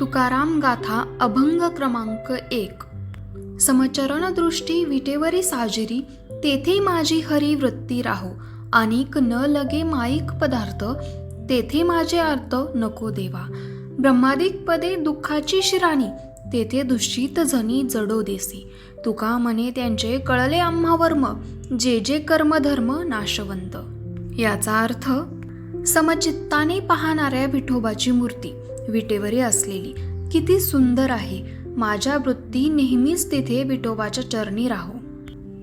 तुकाराम गाथा अभंग क्रमांक एक. समचरण दृष्टी विटेवरी साजरी तेथे माझी हरी वृत्ती राहो. अनिक न लगे माईक पदार्थ तेथे माझे अर्थ नको देवा. ब्रह्मादिक पदे दुःखाची शिराणी तेथे दुश्चित जनी जडो देसी. तुका म्हणे त्यांचे कळले आम्हा वर्म जे जे कर्मधर्म नाशवंत. याचा अर्थ समचित्ताने पाहणाऱ्या विठोबाची मूर्ती. विटेवरी असलेली. किती सुंदर आहे. माझ्या वृत्ती नेहमीच तिथे विठोबाच्या चरणी राहो.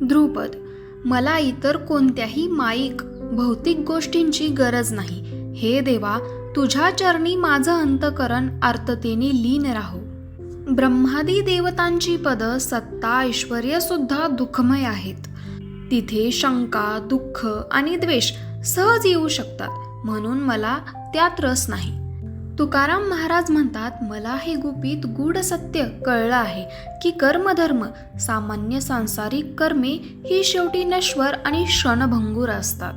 ध्रुपद मला इतर कोणत्याही माईक भौतिक गोष्टींची गरज नाही. हे देवा तुझ्या चरणी माझं अंतकरण आर्ततेने लीन राहो. ब्रह्मादी देवतांची पद सत्ता ऐश्वर सुद्धा दुःखमय आहेत. तिथे शंका दुःख आणि द्वेष सहज येऊ शकतात. म्हणून मला त्यात रस नाही. तुकाराम महाराज म्हणतात मला हे गुपित गूढ सत्य कळलं आहे की कर्मधर्म सामान्य सांसारिक कर्मे ही शेवटी नश्वर आणि क्षणभंगूर असतात.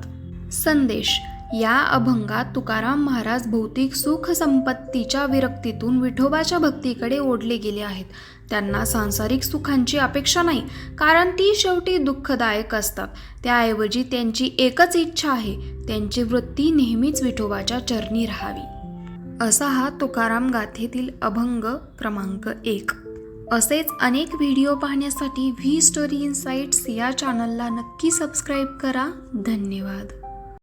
संदेश या अभंगात तुकाराम महाराज भौतिक सुख संपत्तीच्या विरक्तीतून विठोबाच्या भक्तीकडे ओढले गेले आहेत. त्यांना सांसारिक सुखांची अपेक्षा नाही कारण ती शेवटी दुःखदायक असतात. त्याऐवजी त्यांची एकच इच्छा आहे त्यांची वृत्ती नेहमीच विठोबाच्या चरणी राहावी. असा हा तुकाराम गाथेतील अभंग क्रमांक एक. असेच अनेक व्हिडिओ पाहण्यासाठी व्ही स्टोरी इन्साइट्स या चॅनलला नक्की सबस्क्राईब करा. धन्यवाद.